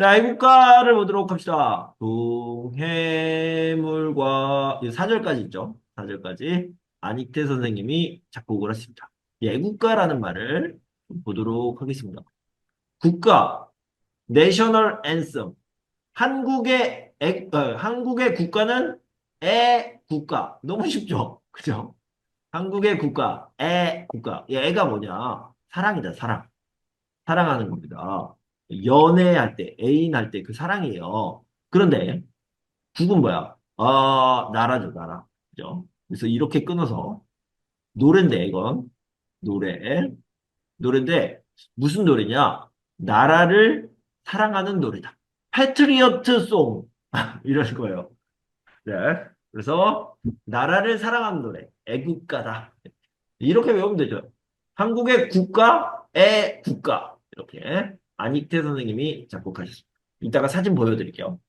자, 애국가를 보도록 합시다. 동해물과 4절까지 있죠. 4절까지 안익태 선생님이 작곡을 했습니다. 이 애국가라는 말을 좀 보도록 하겠습니다. 국가, 내셔널 앤썸. 한국의 애, 어, 한국의 국가는 애 국가. 너무 쉽죠? 그죠? 한국의 국가, 애 국가. 이 애가 뭐냐? 사랑이다, 사랑. 사랑하는 겁니다. 연애할 때, 애인 할 때 그 사랑이에요. 그런데 국은 뭐야? 아, 나라죠, 나라. 그죠? 그래서 이렇게 끊어서 노래인데, 이건. 노래. 노래인데, 무슨 노래냐? 나라를 사랑하는 노래다. 패트리어트 송. 이럴 거예요. 네. 그래서, 나라를 사랑하는 노래. 애국가다. 이렇게 외우면 되죠. 한국의 국가, 애 국가. 이렇게. 안익태 선생님이 작곡하셨습니다. 이따가 사진 보여드릴게요.